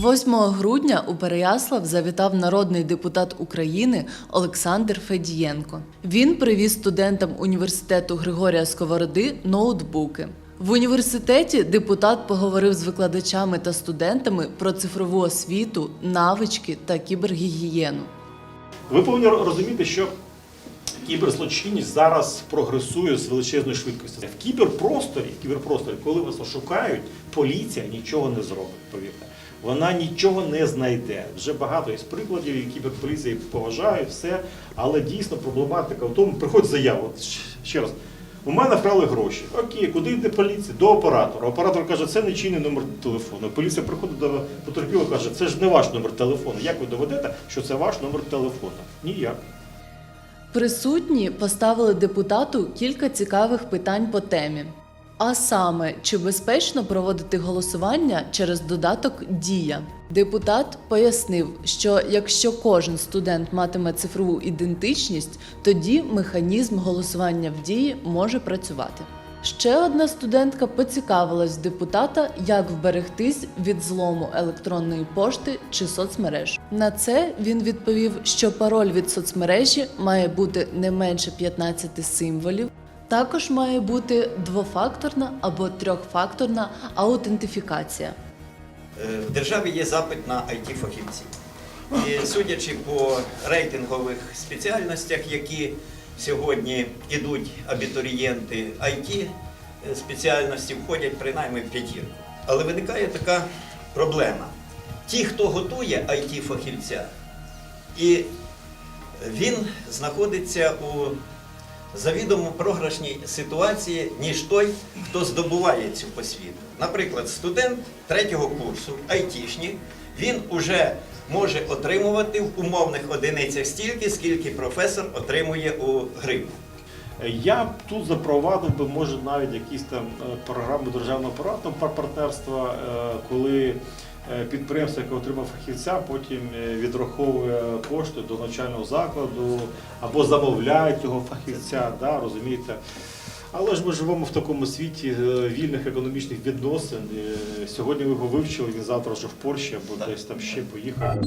8 грудня у Переяслав завітав народний депутат України Олександр Федієнко. Він привіз студентам університету Григорія Сковороди ноутбуки. В університеті депутат поговорив з викладачами та студентами про цифрову освіту, навички та кібергігієну. Ви повинні розуміти, що кіберзлочинність зараз прогресує з величезною швидкістю. В кіберпросторі, в кіберпросторі, коли вас шукають, поліція нічого не зробить, повірте. Вона нічого не знайде. Вже багато є прикладів, і кіберполіція поважає, все. Але дійсно проблематика в тому, приходить заява. Ще раз. У мене вкрали гроші. Окей, куди йде поліція? До оператора. Оператор каже, це не чинний номер телефону. Поліція приходить до потерпілого каже, це ж не ваш номер телефону. Як ви доведете, що це ваш номер телефону? Ніяк. Присутні поставили депутату кілька цікавих питань по темі. А саме, чи безпечно проводити голосування через додаток Дія? Депутат пояснив, що якщо кожен студент матиме цифрову ідентичність, тоді механізм голосування в дії може працювати. Ще одна студентка поцікавилась депутата, як вберегтись від злому електронної пошти чи соцмереж. На це він відповів, що пароль від соцмережі має бути не менше 15 символів. Також має бути двофакторна або трьохфакторна аутентифікація. Е, В державі є запит на it фахівців І судячи по рейтингових спеціальностях, які сьогодні йдуть абітурієнти IT спеціальності, входять принаймні в п'ятірку. Але виникає така проблема. Ті, хто готує it фахівця і він знаходиться у завідомо програшній ситуації, ніж той, хто здобуває цю посвіту. Наприклад, студент третього курсу, айтішник, він уже може отримувати в умовних одиницях стільки, скільки професор отримує у гривні. Я б тут запровадив би, може, навіть якісь там е, програми державного апаратного партнерства, е, коли е, підприємство, яке отримав фахівця, потім відраховує кошти до навчального закладу або замовляє цього фахівця, да, розумієте. Але ж ми живемо в такому світі е, вільних економічних відносин. Сьогодні ви його вивчили, він завтра вже в Польщі або десь там ще поїхав.